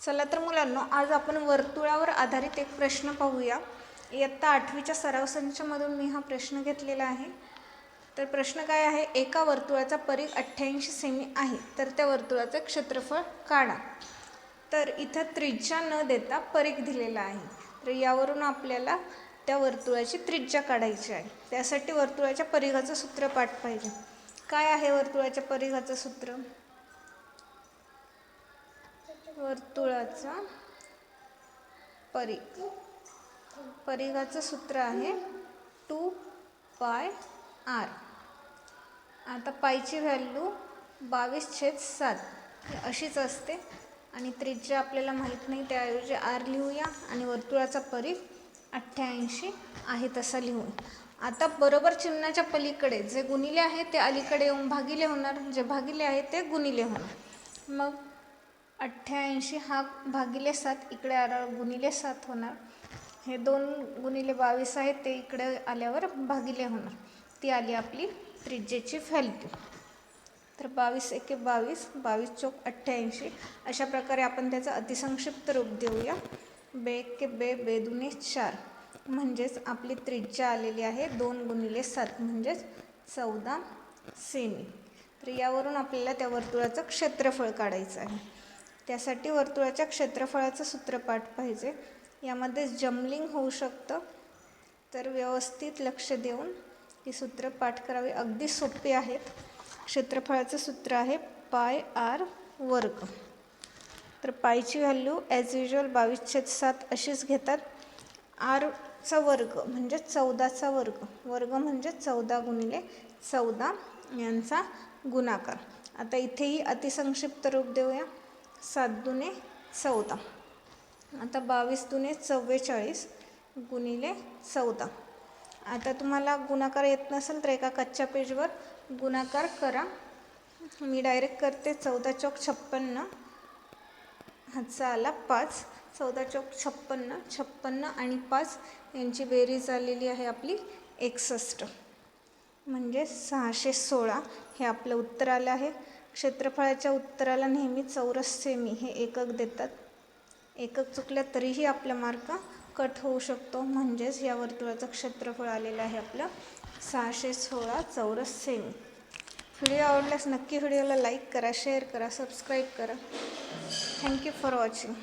चला तर मुलांनो आज आपण वर्तुळावर आधारित एक प्रश्न पाहूया. इयत्ता आठवीच्या सराव संचामधून मी हा प्रश्न घेतलेला आहे. तर प्रश्न काय आहे? एका वर्तुळाचा परीघ अठ्ठ्याऐंशी सेमी आहे तर त्या वर्तुळाचं क्षेत्रफळ काढा. तर इथं त्रिज्या न देता परीघ दिलेला आहे. तर यावरून आपल्याला त्या वर्तुळाची त्रिज्या काढायची आहे. त्यासाठी वर्तुळाच्या परिघाचं सूत्र पाठ पाहिजे. काय आहे वर्तुळाच्या परिघाचं सूत्र? वर्तुळाचा परीघ परीघाचं सूत्र आहे टू पाय आर. आता पायची व्हॅल्यू बावीस छेद सात अशीच असते. आणि त्रिज्या आपल्याला माहीत नाही त्याऐवजी आर लिहूया आणि वर्तुळाचा परीघ अठ्ठ्याऐंशी आहे तसा लिहू आता बरोबर चिन्हाच्या पलीकडे जे गुणिले आहे ते अलीकडे येऊन भागिले होणार. जे भागिले आहे ते गुणिले होणार. मग अठ्ठ्याऐंशी हा भागिले सात इकडे आल्यावर गुणिले सात होणार. हे दोन गुणिले बावीस आहे ते इकडे आल्यावर भागिले होणार. ती आली आपली त्रिज्येची व्हॅल्यू तर बावीस एके बावीस बावीस चौक अठ्ठ्याऐंशी. अशा प्रकारे आपण त्याचं अतिसंक्षिप्त रूप देऊया. बे एके बे बे दुने चार. म्हणजेच आपली त्रिज्या आलेली आहे दोन गुणिले सात म्हणजेच चौदा सेमी. तर यावरून आपल्याला त्या वर्तुळाचं क्षेत्रफळ काढायचं आहे. त्यासाठी वर्तुळाच्या क्षेत्रफळाचं सूत्रपाठ पाहिजे. यामध्ये जमलिंग होऊ शकतं. तर व्यवस्थित लक्ष देऊन ही सूत्र पाठ करावी. अगदी सोपी आहेत. क्षेत्रफळाचं सूत्र आहे पाय आर वर्ग. तर पायची व्हॅल्यू ॲज युजल बावीस छेद सात अशीच घेतात. आरचा वर्ग म्हणजे चौदाचा वर्ग. वर्ग म्हणजे चौदा गुणिले चौदा यांचा गुणाकार. आता इथेही अतिसंक्षिप्त रूप देऊया. सात दुने चौदा. आता बावीस दुने चव्वेचाळीस गुणिले चौदा. आता तुम्हाला गुणाकार येत नसेल तर एका कच्च्या पेजवर गुणाकार करा. मी डायरेक्ट करते चौदा चौक छप्पन्न. हाचा आला पाच. चौदा चौक छप्पन्न छप्पन्न आणि पाच यांची बेरीज आलेली आहे आपली एकसष्ट. म्हणजे सहाशे सोळा हे आपलं उत्तर आलं आहे. क्षेत्रफळाच्या उत्तराला नेहमी चौरस सेमी हे एकक देतात. एकक चुकल्या तरीही आपला मार्क कट होऊ शकतो. म्हणजेच या वर्तुळाचं क्षेत्रफळ आलेलं आहे आपलं सहाशे सोळा चौरस सेमी व्हिडिओ आवडल्यास नक्की व्हिडिओला लाईक करा शेअर करा सबस्क्राईब करा. Thank you for watching.